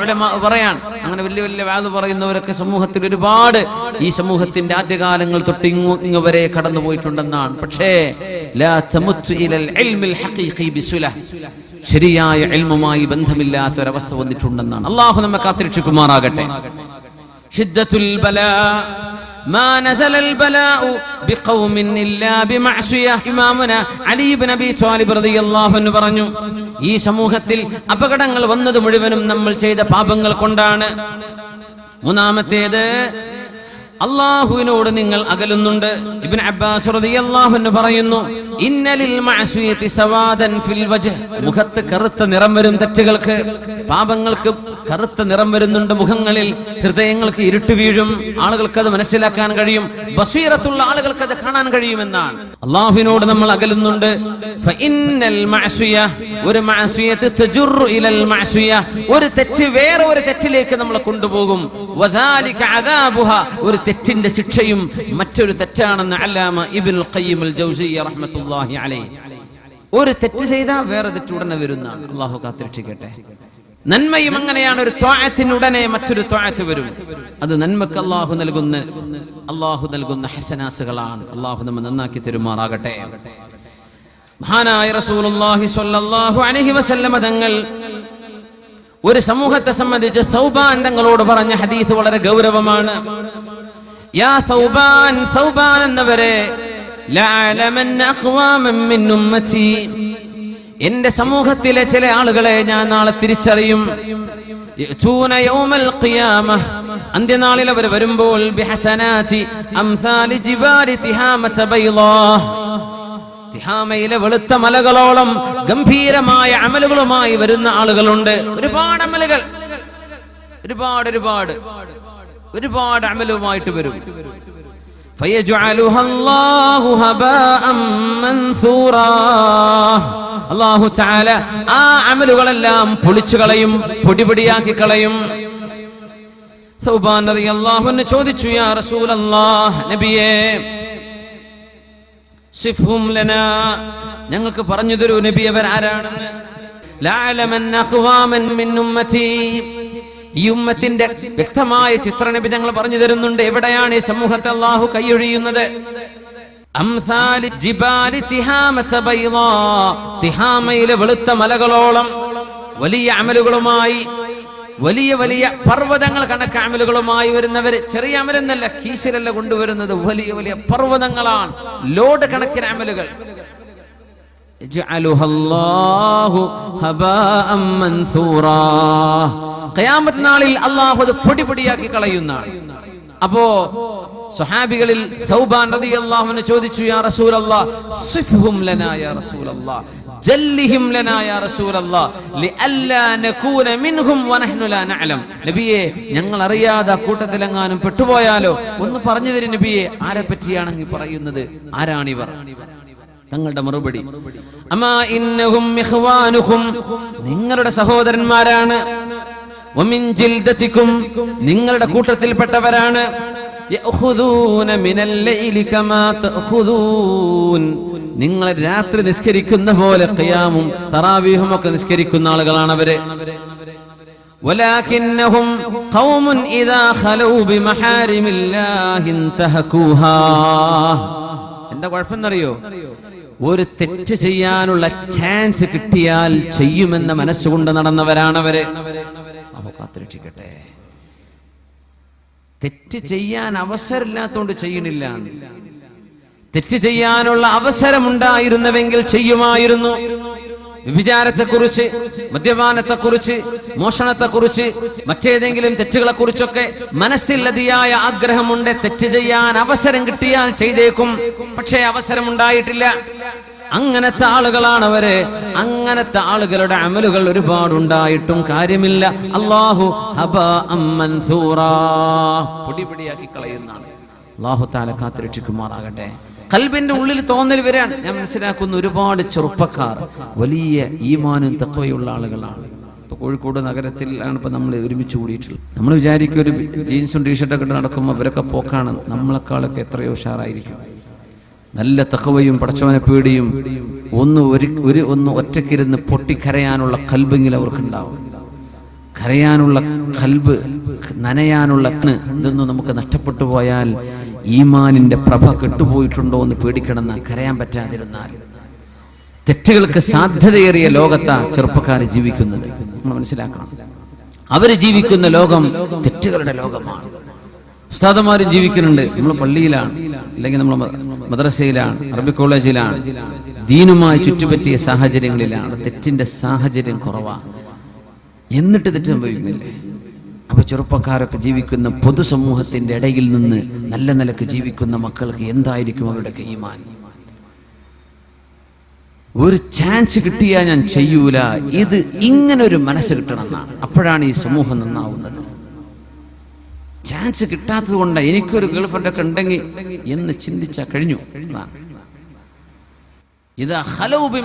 ഉലമാ അങ്ങനെ വലിയ വലിയ വാത് പറയുന്നവരൊക്കെ സമൂഹത്തിൽ ഒരുപാട്. ഈ സമൂഹത്തിന്റെ ആദ്യകാലങ്ങൾ തൊട്ട് ഇങ്ങു വരെ കടന്നു പോയിട്ടുണ്ടെന്നാണ്. പക്ഷേ. ശരിയായ എൽമുമായി ബന്ധമില്ലാത്ത ഒരവസ്ഥ വന്നിട്ടുണ്ടെന്നാണ്. അള്ളാഹു നമ്മെ കാത്തിരക്ഷിക്കുമാറാകട്ടെ. ما نزل البلاء بقوم إلا بمعصية ഇമാമുന അലി ഇബ്നു അബി ത്വാലിബ് റളിയല്ലാഹു അൻഹു പറഞ്ഞു ഈ സമൂഹത്തിൽ അപകടങ്ങൾ വന്നത് മുഴുവനും നമ്മൾ ചെയ്ത പാപങ്ങൾ കൊണ്ടാണ് മൂന്നാമത്തേത് അള്ളാഹുവിനോട് നിങ്ങൾ അകലുന്നുണ്ട്. ഇബിൻ അബ്ബാസ് റളിയല്ലാഹു പറയുന്നു ഇന്നലിൽ സവാദൻ ഫിൽ വജ്ഹ്. മുഖത്ത് കറുത്ത നിറം വരും തെറ്റുകൾക്ക്. പാപങ്ങൾക്ക് കറുത്ത നിറം വരുന്നുണ്ട് മുഖങ്ങളിൽ. ഹൃദയങ്ങൾക്ക് ഇരുട്ട് വീഴും. ആളുകൾക്ക് അത് മനസ്സിലാക്കാൻ കഴിയും. ബസീറത്തുള്ള ആളുകൾക്ക് അത് കാണാൻ കഴിയുമെന്നാണ്. അള്ളാഹുവിനോട് നമ്മൾ അകലുന്നുണ്ട്. ഒരു ഒരു തെറ്റ് വേറെ ഒരു തെറ്റിലേക്ക് നമ്മളെ കൊണ്ടുപോകും. ഒരു തെറ്റിന്റെ ശിക്ഷയും മറ്റൊരു തെറ്റാണെന്ന് അല്ലാമ ഇബിൻ ഖയ്യിമുൽ അലൈഹി. ഒരു തെറ്റ് ചെയ്താൽ വേറെ തെറ്റ് ഉടനെ വരുന്നതാണ്. അള്ളാഹു കാത്തിരക്ഷിക്കട്ടെ. നന്മയും അങ്ങനെയാണ്. ഒരു ത്വായത്തിനുടനെ മറ്റൊരു ത്വായത്ത് വരും. അത് നന്മക്ക് അള്ളാഹു നൽകുന്ന അള്ളാഹു നൽകുന്ന ഹസനാത്തുകളാണ്. അള്ളാഹു നമ്മെ നന്നാക്കി തരുമാറാകട്ടെ. മഹാനായ റസൂലുള്ളാഹി സ്വല്ലല്ലാഹു അലൈഹി വസല്ലമ തങ്ങൾ ഒരു സമൂഹത്തെ സംബന്ധിച്ച് സൗബാൻ തങ്ങളോട് പറഞ്ഞ ഹദീസ് വളരെ ഗൗരവമാണ്. യാ സൗബാൻ സൗബാൻ എന്നവരെ എന്റെ സമൂഹത്തിലെ ചില ആളുകളെ ഞാൻ നാളെ തിരിച്ചറിയും. അന്ത്യനാളിൽ അവർ വരുമ്പോൾ തിഹാമയിലെ വെളുത്ത മലകളോളം ഗംഭീരമായ അമലുകളുമായി വരുന്ന ആളുകളുണ്ട്. ഒരുപാട് അമലുകൾ. ഒരുപാട് ഒരുപാട്. ഒരുപാട് അമലുമായിട്ട് വരും. ആ അമലുകളെല്ലാം പൊളിച്ചു കളയും പൊടിപൊടിയാക്കി കളയും. ചോദിച്ചു യാ റസൂൽ നബിയേ സിഫും ഞങ്ങൾക്ക് പറഞ്ഞു തരൂ നബി അവർ ആരാണെന്ന്? മിൻ ഉമ്മതി ഈ ഉമ്മത്തിന്റെ വ്യക്തമായ ചിത്ര നബി ഞങ്ങൾ പറഞ്ഞു തരുന്നുണ്ട്. എവിടെയാണ് ഈ സമൂഹത്തെ അള്ളാഹു കൈയൊഴിയുന്നത്? തിഹാമയിലെ വെളുത്ത മലകളോളം വലിയ അമലുകളുമായി വലിയ വലിയ പർവതങ്ങൾ കണക്ക് അമലുകളുമായി വരുന്നവര് ചെറിയ അമലെന്നല്ല കീശലല്ല കൊണ്ടുവരുന്നത്. വലിയ വലിയ പർവതങ്ങളാണ് ലോഡ് കണക്കിന് അമലുകൾ. കയാമത്ത് നാളിൽ അള്ളാഹു അത് പൊടി പൊടിയാക്കി കളയുന്ന അപ്പോ സ്വഹാബികളിൽ സൗബാൻ റതി അള്ളാഹുവിനെ ചോദിച്ചു യാ റസൂലല്ലാ സിഫ്ഹും ലനാ യാ റസൂൽ ജല്ലിഹിം ലനാ യാ റസൂൽ ലിഅല്ലാ നകൂന മിൻഹും വനഹ്നു ലാ നഅലം. നബിയെ ഞങ്ങൾ അറിയാതെ കൂട്ടത്തിലെങ്ങാനും പെട്ടുപോയാലോ? ഒന്ന് പറഞ്ഞു തരും നബിയെ ആരെ പറ്റിയാണ് നീ പറയുന്നത്? ആരാണിവർ? തങ്ങളുടെ മറുപടി അമാ ഇന്നഹും ഇഖ്വാനുഹും നിങ്ങളുടെ സഹോദരന്മാരാണ് വമിൻ ജിൽദതികും നിങ്ങളുടെ കൂട്ടത്തിൽപ്പെട്ടവരാണ് യഅഖുദൂന മിനൽ ലൈലി കമാ തഅഖുദൂൻ നിങ്ങൾ രാത്രി നിസ്കരിക്കുന്ന പോലെ ഖിയാമും തറാവീഹും ഒക്കെ നിസ്കരിക്കുന്ന ആളുകളാണ് അവര് ولكنهم قوم إذا خلوا بمحارم الله انتهكوها എന്താ കുഴപ്പമെന്നറിയോ ഒരു തെറ്റ് ചെയ്യാനുള്ള ചാൻസ് കിട്ടിയാൽ ചെയ്യുമെന്ന മനസ്സുകൊണ്ട് നടന്നവരാണവര് കാത്തിരക്ഷിക്കട്ടെ. തെറ്റ് ചെയ്യാൻ അവസരമില്ലാത്തോണ്ട് ചെയ്യണില്ല. തെറ്റ് ചെയ്യാനുള്ള അവസരമുണ്ടായിരുന്നുവെങ്കിൽ ചെയ്യുമായിരുന്നു. വിചാരത്തെക്കുറിച്ച് മോഷണത്തെ കുറിച്ച് മറ്റേതെങ്കിലും തെറ്റുകളെ കുറിച്ചൊക്കെ മനസ്സിൽ അതിയായ ആഗ്രഹമുണ്ട്. തെറ്റ് ചെയ്യാൻ അവസരം കിട്ടിയാൽ ചെയ്തേക്കും. പക്ഷേ അവസരം ഉണ്ടായിട്ടില്ല അങ്ങനത്തെ ആളുകളാണ് അവർ അങ്ങനത്തെ ആളുകളുടെ അമലുകൾ ഒരുപാട് ഉണ്ടായിട്ടും കാര്യമില്ല അള്ളാഹു പൊടി പൊടിയാക്കി കളയുന്നതാണ്. അള്ളാഹു താല കാത്തിരക്ഷിക്കുമാറാകട്ടെ. കൽബിന്റെ ഉള്ളിൽ തോന്നൽ വരാണ് ഞാൻ മനസ്സിലാക്കുന്ന ഒരുപാട് ചെറുപ്പക്കാർ വലിയ ഈമാനും തക്കവയുള്ള ആളുകളാണ്. ഇപ്പൊ കോഴിക്കോട് നഗരത്തിലാണ് ഇപ്പൊ നമ്മൾ ഒരുമിച്ച് കൂടിയിട്ടുള്ളത്. നമ്മൾ വിചാരിക്കും ഒരു ജീൻസും ടീഷർട്ടൊക്കെ ഇട്ട് നടക്കുമ്പോൾ അവരൊക്കെ പോക്കാണ്. നമ്മളെക്കാളൊക്കെ എത്രയോ ഉഷാറായിരിക്കും. നല്ല തക്കവയും പടച്ചവനെ പേടിയും ഒന്ന് ഒരു ഒരു ഒന്ന് ഒറ്റക്കിരുന്ന് പൊട്ടിക്കരയാനുള്ള കൽബെങ്കിലും അവർക്കുണ്ടാവും. കരയാനുള്ള കൽബ് നനയാനുള്ള ഇതൊന്നും നമുക്ക് നഷ്ടപ്പെട്ടു പോയാൽ ഈമാനിന്റെ പ്രഭ കെട്ടുപോയിട്ടുണ്ടോ എന്ന് പേടിക്കണമെന്ന് കരയാൻ പറ്റാതിരുന്നാൽ തെറ്റുകൾക്ക് സാധ്യതയേറിയ ലോകത്താ ചെറുപ്പക്കാർ ജീവിക്കുന്നത്. നമ്മൾ മനസ്സിലാക്കണം. അവർ ജീവിക്കുന്ന ലോകം തെറ്റുകളുടെ ലോകമാണ്. ഉസ്താദന്മാരും ജീവിക്കുന്നുണ്ട്. നമ്മൾ പള്ളിയിലാണ് അല്ലെങ്കിൽ നമ്മൾ മദ്രസയിലാണ് അറബി കോളേജിലാണ് ദീനുമായി ചുറ്റുപറ്റിയ സാഹചര്യങ്ങളിലാണ്. തെറ്റിന്റെ സാഹചര്യം കുറവാണ് എന്നിട്ട് തെറ്റ് സംഭവിക്കുന്നില്ലേ? അപ്പൊ ചെറുപ്പക്കാരൊക്കെ ജീവിക്കുന്ന പൊതുസമൂഹത്തിന്റെ ഇടയിൽ നിന്ന് നല്ല നിലയ്ക്ക് ജീവിക്കുന്ന മക്കൾക്ക് എന്തായിരിക്കും അവരുടെ കൈമാൻ ഒരു ചാൻസ് കിട്ടിയാൽ ഞാൻ ചെയ്യൂല. ഇത് ഇങ്ങനെ ഒരു മനസ്സ് കിട്ടണമെന്നാണ്. അപ്പോഴാണ് ഈ സമൂഹം നന്നാവുന്നത്. ചാൻസ് കിട്ടാത്തത് കൊണ്ട് എനിക്കൊരു ഗേൾ ഫ്രണ്ട് ഒക്കെ ഉണ്ടെങ്കിൽ എന്ന് ചിന്തിച്ചാൽ കഴിഞ്ഞു. ഇത്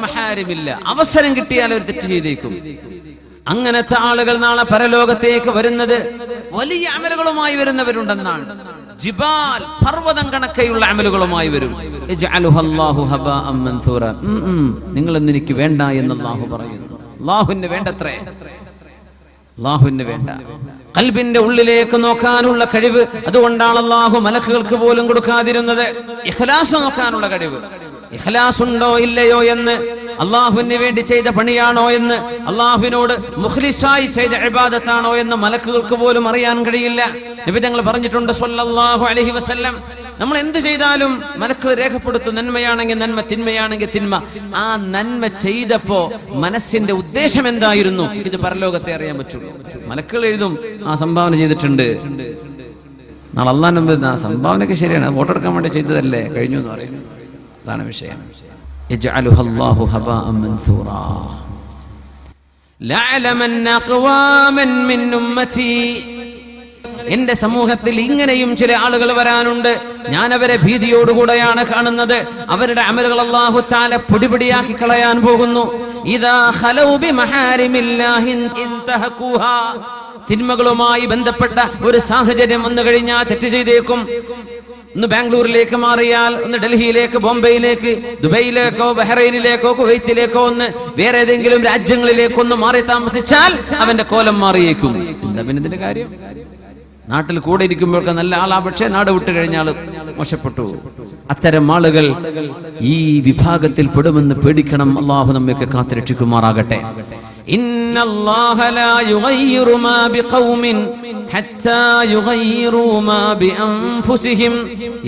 മഹാരമില്ല അവസരം കിട്ടിയാൽ അവർ തെറ്റ് ചെയ്തേക്കും. അങ്ങനത്തെ ആളുകൾ നാളെ പരലോകത്തേക്ക് വരുന്നത് വലിയ അമലുകളുമായി വരുന്നവരുണ്ടെന്നാണ്. ജിബാൽ പർവതം കണക്കെയുള്ള അമലുകളുമായി വരും. നിങ്ങൾ ഇന്ന് എനിക്ക് വേണ്ട എന്ന് അള്ളാഹു പറയുന്നു. അള്ളാഹുവിന് വേണ്ടത്രേ? അള്ളാഹുവിന് വേണ്ട. കൽബിന്റെ ഉള്ളിലേക്ക് നോക്കാനുള്ള കഴിവ് അതുകൊണ്ടാണ് അള്ളാഹു മലക്കുകൾക്ക് പോലും കൊടുക്കാതിരുന്നത്. ഇഖ്ലാസ് നോക്കാനുള്ള കഴിവ്. ഇഖ്ലാസ് ഉണ്ടോ ഇല്ലയോ എന്ന് അള്ളാഹുവിന് വേണ്ടി ചെയ്ത പണിയാണോ എന്ന് അള്ളാഹുവിനോട് മുഖ്ലിസായി ചെയ്ത ഇബാദത്താണോ എന്ന് മലക്കുകൾക്ക് പോലും അറിയാൻ കഴിയില്ല. നബി തങ്ങൾ പറഞ്ഞിട്ടുണ്ട് സല്ലല്ലാഹു അലൈഹി വസല്ലം നമ്മൾ എന്ത് ചെയ്താലും മലക്കൾ രേഖപ്പെടുത്തും. നന്മയാണെങ്കിൽ നന്മ തിന്മയാണെങ്കിൽ തിന്മ. ആ നന്മ ചെയ്തപ്പോ മനസ്സിന്റെ ഉദ്ദേശം എന്തായിരുന്നു? ഇത് പരലോകത്തെ അറിയാൻ പറ്റുള്ളൂ. മലക്കൾ എഴുതും ആ സംഭാവന ചെയ്തിട്ടുണ്ട്. നാളെ അള്ളാൻ മുമ്പ് സംഭാവനയൊക്കെ ശരിയാണ്. വോട്ടെടുക്കാൻ വേണ്ടി ചെയ്തതല്ലേ? കഴിഞ്ഞു എന്ന് പറയും അതാണ് വിഷയം. എന്റെ സമൂഹത്തിൽ ഇങ്ങനെയും ചില ആളുകൾ വരാനുണ്ട്. ഞാൻ അവരെ ഭീതിയോടുകൂടെയാണ് കാണുന്നത്. അവരുടെ അമലുകൾ അള്ളാഹു താല പൊടിപിടിയാക്കി കളയാൻ പോകുന്നു. തിന്മകളുമായി ബന്ധപ്പെട്ട ഒരു സാഹചര്യം വന്നു കഴിഞ്ഞാൽ തെറ്റ് ചെയ്തേക്കും. ഒന്ന് ബാംഗ്ലൂരിലേക്ക് മാറിയാൽ ഒന്ന് ഡൽഹിയിലേക്ക് ബോംബെയിലേക്ക് ദുബൈയിലേക്കോ ബഹ്റൈനിലേക്കോ കുവൈറ്റിലേക്കോ ഒന്ന് വേറെ ഏതെങ്കിലും രാജ്യങ്ങളിലേക്കോ ഒന്ന് മാറി താമസിച്ചാൽ അവന്റെ കോലം മാറിയേക്കും. എന്താ പിന്നെ കാര്യം? നാട്ടിൽ കൂടെ ഇരിക്കുമ്പോഴൊക്കെ നല്ല ആളാ പക്ഷേ നാട് വിട്ടു കഴിഞ്ഞാൽ മോശപ്പെട്ടു. അത്തരം ആളുകൾ ഈ വിഭാഗത്തിൽ പെടുമെന്ന് പേടിക്കണം. അള്ളാഹു നമ്മയൊക്കെ കാത്തുരക്ഷിക്കുമാറാകട്ടെ. ഇന്നല്ലാഹ لا يغير ما بقوم حتى يغيروا ما بانفسهم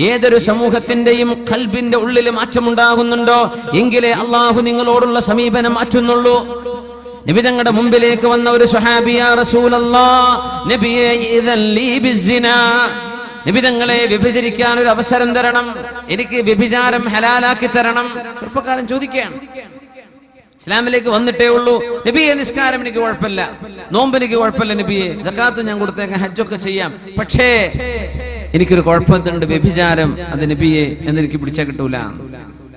ഏതൊരു സമൂഹത്തിന്റെയും കൽബിന്റെ ഉള്ളിൽ മാറ്റം മാറ്റമുണ്ടാകുന്നുണ്ടോ? എങ്കിലേ അള്ളാഹു നിങ്ങളോടുള്ള സമീപനം മാറ്റുന്നുള്ളൂ. നബി തങ്ങളുടെ മുമ്പിലേക്ക് വന്ന ഒരു സുഹാബിയ റസൂലല്ലാ നബിയെ നബി തങ്ങളെ വ്യഭിചരിക്കാൻ ഒരു അവസരം തരണം. എനിക്ക് വ്യഭിചാരം ഹലാലാക്കി തരണം. ചെറുപ്പക്കാരൻ ചോദിക്കുകയാണ് ഇസ്ലാമിലേക്ക് വന്നിട്ടേ ഉള്ളൂ. നബിയെ നിസ്കാരം എനിക്ക് കുഴപ്പമില്ല. നോമ്പ് എനിക്ക് കുഴപ്പമില്ല നബിയെ. ജക്കാത്ത് ഞാൻ കൊടുത്തേക്കാം ഹജ്ജൊക്കെ ചെയ്യാം. പക്ഷേ എനിക്കൊരു കുഴപ്പത്തിനുണ്ട് വ്യഭിചാരം. അത് നബിയെ എന്നെനിക്ക് പിടിച്ചാൽ കിട്ടൂല.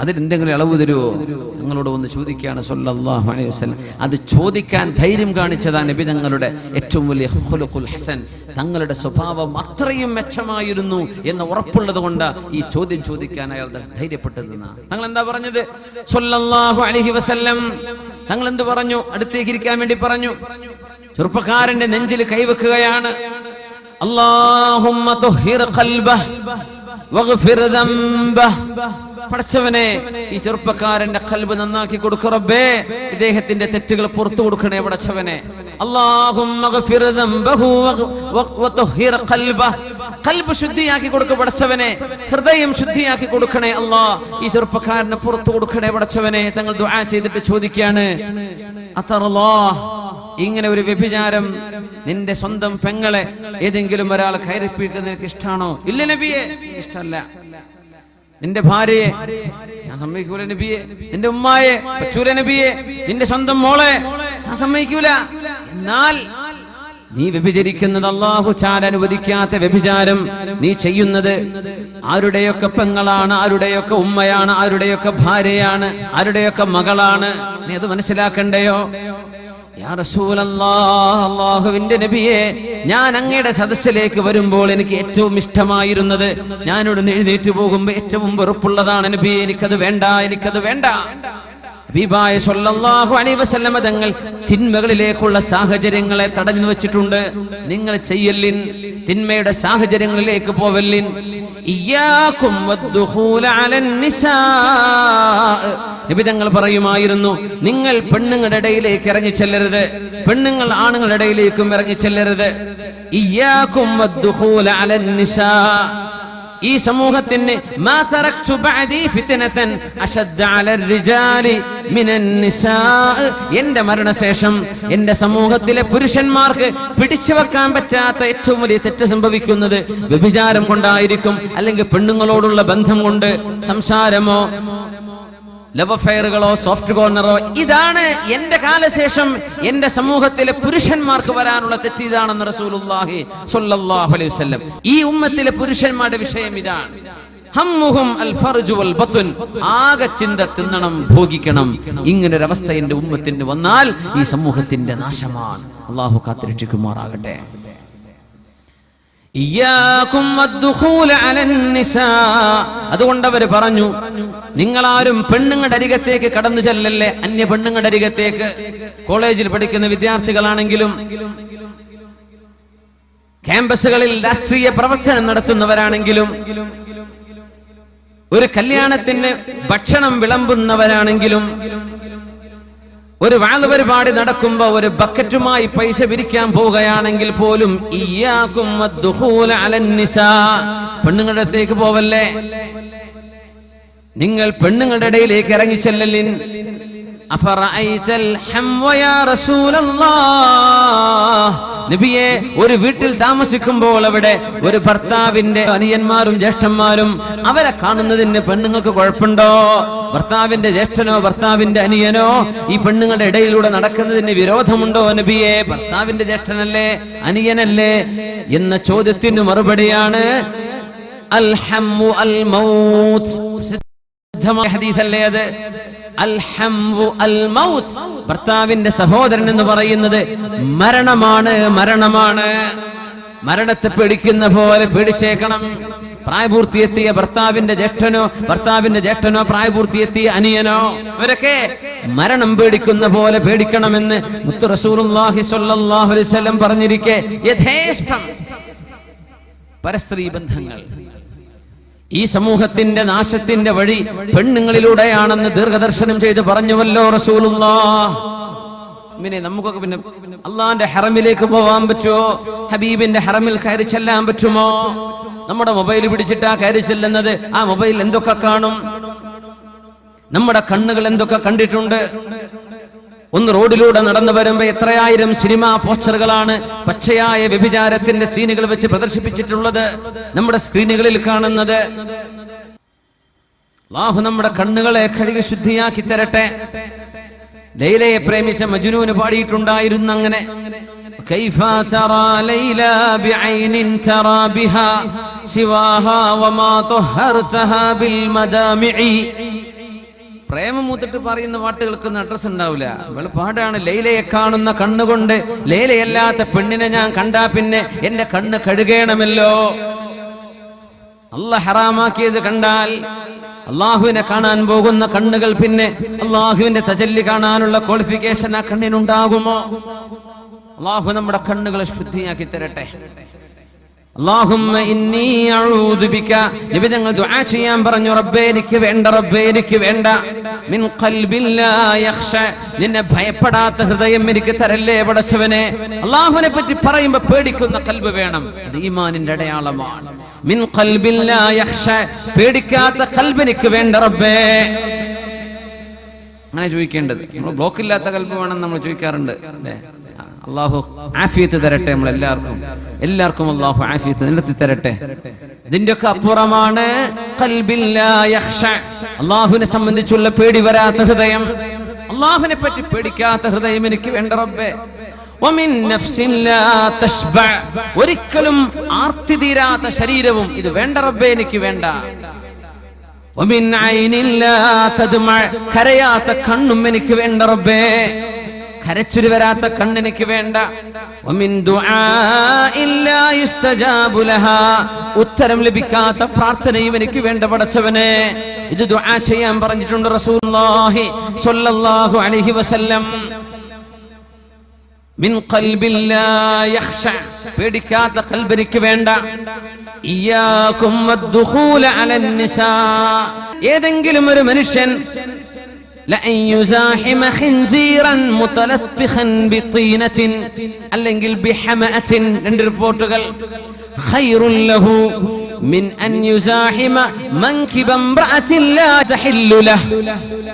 അതിന് എന്തെങ്കിലും ഇളവ് തരുമോ ഞങ്ങളോട് ഒന്ന് ചോദിക്കുകയാണ് സല്ലല്ലാഹു അലൈഹി വസല്ലം. അത് ചോദിക്കാൻ ധൈര്യം കാണിച്ചതാണ് നബി തങ്ങളുടെ ഏറ്റവും വലിയ ഖുലുഖുൽ ഹസൻ. തങ്ങളുടെ സ്വഭാവം അത്രയും മെച്ചമായിരുന്നു എന്ന് ഉറപ്പുള്ളത് കൊണ്ട് ഈ ചോദ്യം ചോദിക്കാൻ അയാൾ ധൈര്യപ്പെട്ടതെന്ന്. തങ്ങൾ എന്താ പറഞ്ഞത്? സല്ലല്ലാഹു അലൈഹി വസല്ലം. തങ്ങൾ എന്ത് പറഞ്ഞു? അടുത്തേക്ക് ഇരിക്കാൻ വേണ്ടി പറഞ്ഞു. ചെറുപ്പക്കാരന്റെ നെഞ്ചിൽ കൈവെക്കുകയാണ്. അല്ലാഹുമ്മ പടച്ചവനെ ഈ ചെറുപ്പക്കാരന്റെ കൽബ് നന്നാക്കി കൊടുക്ക റബ്ബേ. ഇദ്ദേഹത്തിന്റെ തെറ്റുകൾ പുറത്തു കൊടുക്കണേ പഠിച്ചവനെ. കൽബ്. ശുദ്ധിയാക്കി കൊടുക്ക പഠിച്ചവനെ ഹൃദയം ശുദ്ധിയാക്കി കൊടുക്കണേ അല്ലാ. ഈ ചെറുപ്പക്കാരനെ പുറത്തു കൊടുക്കണേ പഠിച്ചവനെ തങ്ങൾ ദുആ ചെയ്തിട്ട് ചോദിക്കുകയാണ് അത്തറല്ലാ ഇങ്ങനെ ഒരു വ്യഭിചാരം നിന്റെ സ്വന്തം പെങ്ങളെ ഏതെങ്കിലും ഒരാൾ കയറിപ്പിക്കുന്നത് നിനക്ക് ഇഷ്ടാണോ? ഇല്ല നബിയെ ഇഷ്ടമല്ല നിന്റെ ഭാര്യയെ ഞാൻ സമ്മതിക്കൂല നബിയെ. നിന്റെ ഉമ്മായെ ചൂര നബിയെ. നിന്റെ സ്വന്തം മോളെ ഞാൻ സമ്മതിക്കൂല. എന്നാൽ നീ വ്യഭിചരിക്കുന്നത് അള്ളാഹു ചാൻ അനുവദിക്കാത്ത വ്യഭിചാരം നീ ചെയ്യുന്നത് ആരുടെയൊക്കെ പെങ്ങളാണ് ആരുടെയൊക്കെ ഉമ്മയാണ് ആരുടെയൊക്കെ ഭാര്യയാണ് ആരുടെയൊക്കെ മകളാണ്. നീ അത് മനസ്സിലാക്കണ്ടയോ? അല്ലാഹുവിന്റെ നബിയെ ഞാൻ അങ്ങയുടെ സദസ്സിലേക്ക് വരുമ്പോൾ എനിക്ക് ഏറ്റവും ഇഷ്ടമായിരുന്നത് ഞാനിവിടെ എഴുന്നേറ്റ് പോകുമ്പോൾ ഏറ്റവും വെറുപ്പുള്ളതാണ് നബിയെ എനിക്കത് വേണ്ട എനിക്കത് വേണ്ട. ഹബീബായ തങ്ങൾ തിന്മകളിലേക്കുള്ള സാഹചര്യങ്ങളെ തടഞ്ഞു വെച്ചിട്ടുണ്ട്. നിങ്ങൾ ചെയ്യല്ലിൻ തിന്മയുടെ സാഹചര്യങ്ങളിലേക്ക് പോവല്ലിൻ. തങ്ങൾ പറയുമായിരുന്നു നിങ്ങൾ പെണ്ണുങ്ങളുടെ ഇടയിലേക്ക് ഇറങ്ങി ചെല്ലരുത്. പെണ്ണുങ്ങൾ ആണുങ്ങളുടെ ഇടയിലേക്കും ഇറങ്ങി ചെല്ലരുത്. നിസാ. ഈ സമൂഹത്തിന് എന്റെ മരണശേഷം എന്റെ സമൂഹത്തിലെ പുരുഷന്മാർക്ക് പിടിച്ചു വെക്കാൻ പറ്റാത്ത ഏറ്റവും വലിയ തെറ്റ് സംഭവിക്കുന്നത് വ്യഭിചാരം കൊണ്ടായിരിക്കും അല്ലെങ്കിൽ പെണ്ണുങ്ങളോടുള്ള ബന്ധം കൊണ്ട് സംസാരമോ? ലവ് അഫയറുകളോ സോഫ്റ്റ് കോർണറോ ഇതാണ് എന്റെ കാലശേഷം എന്റെ സമൂഹത്തിലെ പുരുഷന്മാർക്ക് വരാനുള്ള തെറ്റ് ഇതാണെന്ന് റസൂലുല്ലാഹി സല്ലല്ലാഹു അലൈഹി വസല്ലം. ഈ ഉമ്മത്തിലെ പുരുഷന്മാരുടെ വിഷയം ഇതാണ്. ആകെ ചിന്ത തിന്നണം ഭോഗിക്കണം. ഇങ്ങനെ ഒരു അവസ്ഥ എന്റെ ഉമ്മത്തിന് വന്നാൽ ഈ സമൂഹത്തിന്റെ നാശമാണ്. അള്ളാഹു കാത്തിരക്ഷിക്കുമാറാകട്ടെ ഇയ്യാകും വദ്ദുഖൂല അലൻ നിസാ. അതുകൊണ്ട് അവർ പറഞ്ഞു നിങ്ങളാരും പെണ്ണുങ്ങളുടെ അരികത്തേക്ക് കടന്നു ചെല്ലല്ലേ? അന്യ പെണ്ണുങ്ങളുടെ അരികത്തേക്ക്. കോളേജിൽ പഠിക്കുന്ന വിദ്യാർത്ഥികളാണെങ്കിലും ക്യാമ്പസുകളിൽ രാഷ്ട്രീയ പ്രവർത്തനം നടത്തുന്നവരാണെങ്കിലും ഒരു കല്യാണത്തിന് ഭക്ഷണം വിളമ്പുന്നവരാണെങ്കിലും ഒരു വാൾ പരിപാടി നടക്കുമ്പോ ഒരു ബക്കറ്റുമായി പൈസ പിരിക്കാൻ പോവുകയാണെങ്കിൽ പോലും. പെണ്ണുങ്ങളുടെ അടുത്തേക്ക് പോവല്ലേ നിങ്ങൾ പെണ്ണുങ്ങളുടെ ഇടയിലേക്ക് ഇറങ്ങി നബിയെ ഒരു വീട്ടിൽ താമസിക്കുമ്പോൾ അവിടെ ഒരു ഭർത്താവിന്റെ അനിയന്മാരും ജ്യേഷ്ഠന്മാരും അവരെ കാണുന്നതിന് പെണ്ണുങ്ങൾക്ക് കുഴപ്പമുണ്ടോ? ഭർത്താവിന്റെ ജ്യേഷ്ഠനോ ഭർത്താവിന്റെ അനിയനോ ഈ പെണ്ണുങ്ങളുടെ ഇടയിലൂടെ നടക്കുന്നതിന് വിരോധമുണ്ടോ നബിയെ? ഭർത്താവിന്റെ ജ്യേഷ്ഠനല്ലേ അനിയനല്ലേ? എന്ന ചോദ്യത്തിന് മറുപടിയാണ് അൽ ഹമ്മു അൽ മൗത്ത് ഹദീസല്ലേ അത്? ഭർത്താവിന്റെ സഹോദരൻ എന്ന് പറയുന്നത് മരണമാണ് മരണമാണ്. മരണത്തെ പേടിക്കുന്ന പോലെ പേടിച്ചേക്കണം. പ്രായപൂർത്തിയെത്തിയ ഭർത്താവിന്റെ ജ്യേഷ്ഠനോ ഭർത്താവിന്റെ ജ്യേഷ്ഠനോ പ്രായപൂർത്തിയെത്തിയ അനിയനോ അവരൊക്കെ മരണം പേടിക്കുന്ന പോലെ പേടിക്കണമെന്ന് മുത്തു വസല്ലം പറഞ്ഞിരിക്കെ. യഥേഷ്ടം. പരസ്ത്രീ ബന്ധങ്ങൾ. ഈ സമൂഹത്തിന്റെ നാശത്തിന്റെ വഴി പെണ്ണുങ്ങളിലൂടെയാണെന്ന് ദീർഘദർശനം ചെയ്ത് പറഞ്ഞുവല്ലോ റസൂലുള്ളാ പിന്നെ നമുക്കൊക്കെ പിന്നെ അള്ളാന്റെ ഹറമിലേക്ക് പോവാൻ പറ്റുമോ? ഹബീബിന്റെ ഹറമിൽ കയറി ചെല്ലാൻ പറ്റുമോ? നമ്മുടെ മൊബൈൽ പിടിച്ചിട്ടാ കയറി ചെല്ലുന്നത്. ആ മൊബൈൽ എന്തൊക്കെ കാണും? നമ്മുടെ കണ്ണുകൾ എന്തൊക്കെ കണ്ടിട്ടുണ്ട്? ഒന്ന് റോഡിലൂടെ നടന്നു വരുമ്പോൾ എത്രയായിരം സിനിമാ പോസ്റ്ററുകളാണ് പച്ചയായ വ്യഭിചാരത്തിന്റെ സീനുകൾ വെച്ച് പ്രദർശിപ്പിച്ചിട്ടുള്ളത് നമ്മുടെ സ്ക്രീനുകളിൽ കാണുന്നത്. ലാഹു നമ്മുടെ കണ്ണുകളെ കഴുകി ശുദ്ധിയാക്കി തരട്ടെ. ലൈലയെ പ്രേമിച്ച മജുനൂന് പാടിയിട്ടുണ്ടായിരുന്നു അങ്ങനെ. സിവാഹ വമാ പ്രേമം മൂത്തിട്ട് പറയുന്ന പാട്ടുകൾക്കൊന്നും അഡ്രസ് ഉണ്ടാവില്ല. അവൾ പാടാണ്. ലൈലയെ കാണുന്ന കണ്ണുകൊണ്ട് ലൈലയല്ലാത്ത പെണ്ണിനെ ഞാൻ കണ്ടാ പിന്നെ എന്റെ കണ്ണ് കഴുകേണമല്ലോ. അല്ല ഹറാമാക്കിയത് കണ്ടാൽ അള്ളാഹുവിനെ കാണാൻ പോകുന്ന കണ്ണുകൾ പിന്നെ അള്ളാഹുവിന്റെ തജല്ലി കാണാനുള്ള ക്വാളിഫിക്കേഷൻ ആ കണ്ണിനുണ്ടാകുമോ? അള്ളാഹു നമ്മുടെ കണ്ണുകളെ ശുദ്ധിയാക്കി തരട്ടെ. നബി തങ്ങൾ ദുആ ചെയ്യാൻ പറഞ്ഞു റബ്ബേ എനിക്ക് വേണ്ട റബ്ബേ എനിക്ക് വേണ്ട. മിൻ നിന്നെ ഭയപ്പെടാത്ത ഹൃദയം എനിക്ക് തരല്ലേ പടച്ചവനെ? അള്ളാഹുവിനെ പറ്റി പറയുമ്പോൾ പേടിക്കുന്ന കൽബ് വേണം. അത് ഈമാനിന്റെ അടയാളമാണ്. മിൻ പേടിക്കാത്ത കൽബ് എനിക്ക് വേണ്ട റബ്ബേ. അങ്ങനെ ചോദിക്കേണ്ടത്. നമ്മൾ ബ്ലോക്ക് ഇല്ലാത്ത കൽബ് വേണം നമ്മൾ ചോദിക്കാറുണ്ട് അല്ലേ? അള്ളാഹു ആഫിയത്ത് തരട്ടെ നമ്മൾ എല്ലാവർക്കും എല്ലാവർക്കും അള്ളാഹു ആഫിയത്ത് നിലത്തി തരട്ടെ. ഇതിന്റെ ഒക്കെ അപ്പുറമാണ് അള്ളാഹുവിനെ സംബന്ധിച്ചുള്ള പേടി വരാത്ത ഹൃദയം. അള്ളാഹുവിനെ പറ്റി പേടിക്കാത്ത ഹൃദയം എനിക്ക് വേണ്ട റബ്ബേ. ഒരിക്കലും ആർത്തി തീരാത്ത ശരീരവും ഇത് വേണ്ട റബ്ബേ എനിക്ക് വേണ്ട. കരയാത്ത കണ്ണും എനിക്ക് വേണ്ട റബ്ബേ. കരച്ചിൽ വരാത്ത കണ്ണിനക്ക് വേണ്ട. ഉത്തരം ലഭിക്കാത്ത പ്രാർത്ഥനയും എനിക്ക് വേണ്ട പടച്ചവനെ. ഇത് ദുആ ചെയ്യാൻ പറഞ്ഞിട്ടുണ്ട് റസൂലുള്ളാഹി സ്വല്ലല്ലാഹു അലൈഹി വസല്ലം. മിൻ ഖൽബിൽ ലാ യഖ്ശ പേടിക്കാത്ത ഖൽബിനിക്ക് വേണ്ട. ഇയ്യാകും വദ്ദുഖൂല അലൻ നിസാ. ഏതെങ്കിലും ഒരു മനുഷ്യൻ ലഅൻ യുസാഹിമ ഖിൻസീറൻ മുതലത്തിഖൻ ബിതീനത്തിൻ അല്ലെങ്കിൽ ബിഹമഅത്തിൻ രണ്ട് റിപ്പോർട്ടുകൾ ഖൈറുൻ ലഹു മിൻ അൻ യുസാഹിമ മൻകിബ ഇംറഅത്തിൻ ലാ തഹില്ലു ലഹ്.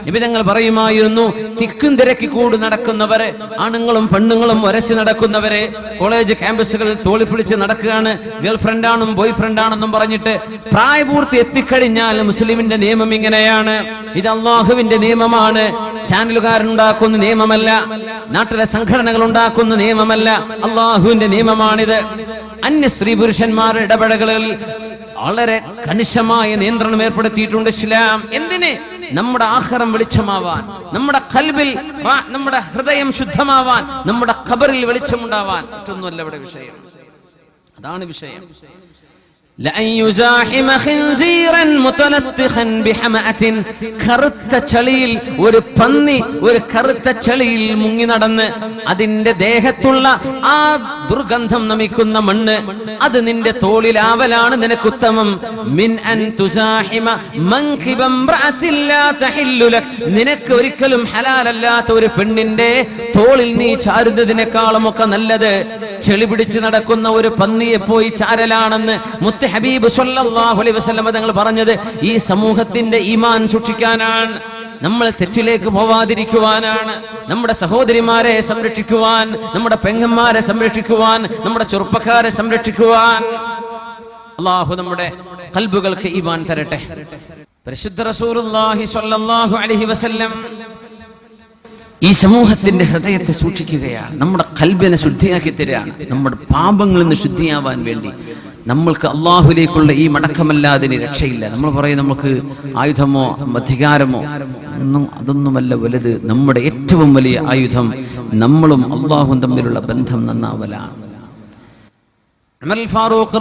നബി തങ്ങൾ പറയുമായിരുന്നു തിക്കും തിരക്കി കൂടി നടക്കുന്നവരെ ആണുങ്ങളും പെണ്ണുങ്ങളും ഒരസി നടക്കുന്നവരെ കോളേജ് ക്യാമ്പസുകളിൽ തോളിപ്പിടിച്ച് നടക്കുകയാണ് ഗേൾ ഫ്രണ്ടാണെന്നും ബോയ് ഫ്രണ്ടാണെന്നും പറഞ്ഞിട്ട് പ്രായപൂർത്തി എത്തിക്കഴിഞ്ഞാൽ മുസ്ലിമിന്റെ നിയമം ഇങ്ങനെയാണ്. ഇത് അള്ളാഹുവിന്റെ നിയമമാണ്. ചാനലുകാരുണ്ടാക്കുന്ന നിയമമല്ല. നാട്ടിലെ സംഘടനകൾ ഉണ്ടാക്കുന്ന നിയമമല്ല. അള്ളാഹുവിന്റെ നിയമമാണിത്. അന്യ സ്ത്രീ പുരുഷന്മാരുടെ ഇടപെടലുകളിൽ വളരെ കണിശമായ നിയന്ത്രണം ഏർപ്പെടുത്തിയിട്ടുണ്ട് ഇസ്ലാം. എന്തിന്? നമ്മുടെ ആഹാരം വെളിച്ചമാവാൻ നമ്മുടെ കൽബിൽ നമ്മുടെ ഹൃദയം ശുദ്ധമാവാൻ നമ്മുടെ ഖബറിൽ വെളിച്ചമുണ്ടാവാൻ. മറ്റൊന്നുമല്ല ഇവിടെ വിഷയം. അതാണ് വിഷയം. കറുത്ത ചളിയിൽ ഒരു പന്നി ഒരു കറുത്ത ചളിയിൽ മുങ്ങി നടന്ന് അതിന്റെ ദേഹത്തുള്ള ആ ദുർഗന്ധം നമിക്കുന്ന മണ്ണ് അത് നിന്റെ തോളിലാവലാണ് നിനക്ക് ഉത്തമം മിൻ അൻ നിനക്ക് ഒരിക്കലും ഹലാലല്ലാത്ത ഒരു പെണ്ണിന്റെ തോളിൽ നീ ചാരുന്നതിനേക്കാളും ഒക്കെ നല്ലത്. ചെളി പിടിച്ച് നടക്കുന്ന ഒരു പന്നിയെ പോയി ചാരലാണെന്ന് മുത്ത് ഹബീബ് സല്ലല്ലാഹു അലൈഹി വസല്ലം തങ്ങൾ പറഞ്ഞത് ഈ സമൂഹത്തിന്റെ ഈമാൻ സൂക്ഷിക്കാനാണ് നമ്മൾ തെറ്റിലേക്ക് പോവാതിരിക്കുവാനാണ് നമ്മുടെ സഹോദരിമാരെ സംരക്ഷിക്കുവാൻ നമ്മുടെ പെങ്ങന്മാരെ സംരക്ഷിക്കുവാൻ നമ്മുടെ ചെറുപ്പക്കാരെ സംരക്ഷിക്കുവാൻ. അള്ളാഹു നമ്മുടെ കൽബുകൾക്ക് ഈമാൻ തരട്ടെ. പരിശുദ്ധ റസൂലുള്ളാഹി സ്വല്ലല്ലാഹു അലൈഹി വസല്ലം ഈ സമൂഹത്തിന്റെ ഹൃദയത്തെ സൂക്ഷിക്കുകയാണ് നമ്മുടെ കൽബിനെ ശുദ്ധിയാക്കി തരികയാണ് നമ്മുടെ പാപങ്ങളിൽ നിന്ന് ശുദ്ധിയാവാൻ വേണ്ടി. നമ്മൾക്ക് അള്ളാഹുലേക്കുള്ള ഈ മടക്കമല്ലാതെ രക്ഷയില്ല. നമ്മൾ പറയും നമുക്ക് ആയുധമോ അധികാരമോ ഒന്നും അതൊന്നുമല്ല വലുത്. നമ്മുടെ ഏറ്റവും വലിയ ആയുധം നമ്മളും അള്ളാഹും തമ്മിലുള്ള ബന്ധം നന്നാവലാണ്. ഫാറൂഖ്